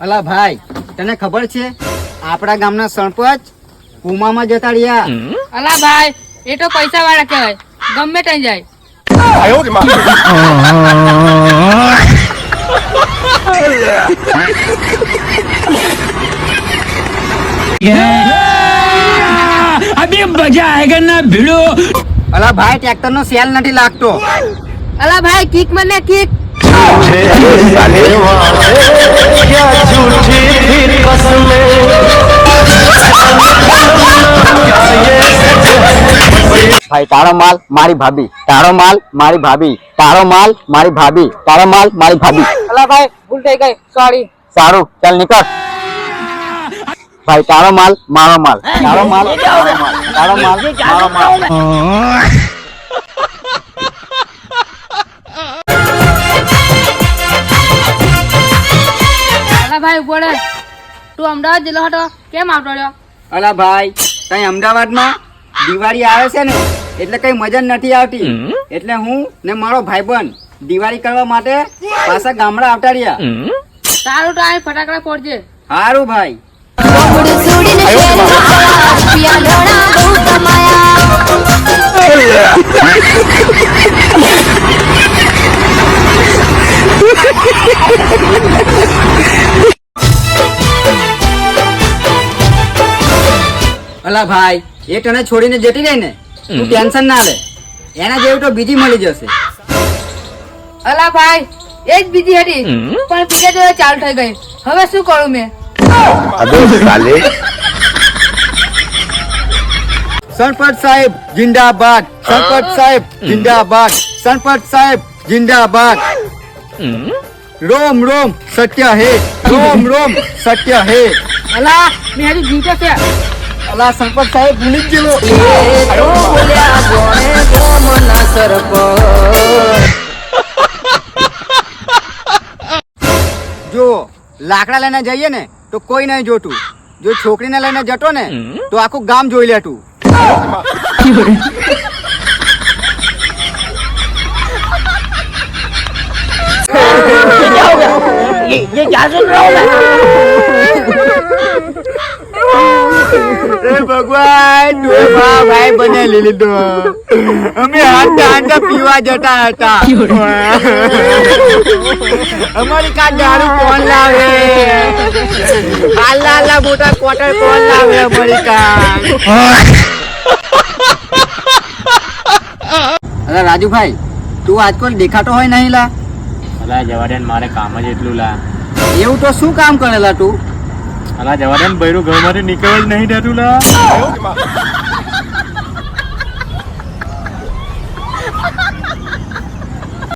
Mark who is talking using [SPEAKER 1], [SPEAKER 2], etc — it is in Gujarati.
[SPEAKER 1] અલા ભાઈ તને ખબર છે? આપણા ગામના સરપંચ કુમામાં જતા રહ્યા.
[SPEAKER 2] અલા ભાઈ એ તો પૈસા વાળા કહેવાય. ગમે ત્યાં જાય.
[SPEAKER 3] મજા આયગા ભીડો?
[SPEAKER 1] અલા ભાઈ ટ્રેક્ટર નો સેલ નથી લાગતો.
[SPEAKER 2] અલા ભાઈ કિક મને કિક.
[SPEAKER 1] ભાઈ તારો માલ મારી ભાભી તારો માલ મારી ભાભી તારો માલ મારી ભાભી તારો માલ મારી ભાભી
[SPEAKER 2] અલા ભાઈ ભૂલ થઈ ગઈ સોરી
[SPEAKER 1] સારું ચાલ નીકળ ભાઈ તારો માલ મારો માલ તારો માલ મારો માલ તારો માલ મારો માલ
[SPEAKER 2] અલા ભાઈ ઊભો રે તું અમદાવાદ જિલ્લો હતો. કેમ આવતો રહ્યો?
[SPEAKER 1] અલા ભાઈ કઈ અમદાવાદમાં દિવાળી આવે છે ને એટલે કઈ મજા નથી આવતી. એટલે હું ને મારો ભાઈબંધ દિવાળી કરવા માટે પાછા ગામડા આવતા રહ્યા.
[SPEAKER 2] સારું તો અહીં ફટાકડા ફોડજે.
[SPEAKER 1] સારું ભાઈ.
[SPEAKER 4] ગોમડું
[SPEAKER 1] અલા ભાઈ એ તને છોડીને જતી રહી ને? તું ટેન્શન ના લે. એના જેવી તો બીજી મળી જશે.
[SPEAKER 2] અલા ભાઈ એ જ બીજી હતી પણ બીજા જોડે ચાલુ થઈ ગઈ. હવે શું કરું મેં?
[SPEAKER 1] સંપત સાહેબ જિંદાબાદ. સંપત સાહેબ જિંદાબાદ. સંપત સાહેબ જિંદાબાદ. રોમ રોમ સત્ય હે. રોમ રોમ સત્ય હે.
[SPEAKER 2] અલા મેં હજુ જીવતો છે.
[SPEAKER 1] અલા સરપંચ સાહેબ ભૂલી જ ગયેલો જો લાકડા લઈને જઈએ ને તો કોઈ નહીં જોતું જો છોકરીને લઈને જતો ને તો આખું ગામ જોઈ લેતું એ ભગવાન તું મા ભાઈ બને લીધો અમે હાંતા હાંતા પીવા જતા હતા. અમારી કા દારૂ કોણ લાવે? આલા આલા મોટા કોટર કોણ લાવે અમારી કા? અરે રાજુભાઈ તું આજકાલ દેખાતો હોય નહીં લા.
[SPEAKER 5] અલા જવાડેન મારે કામ જ એટલું લા.
[SPEAKER 1] એવું તો શું કામ કરેલા તું?
[SPEAKER 5] અલા જવાડેન બૈરું ઘરમાંથી નીકળવા જ નહીં દેતું લા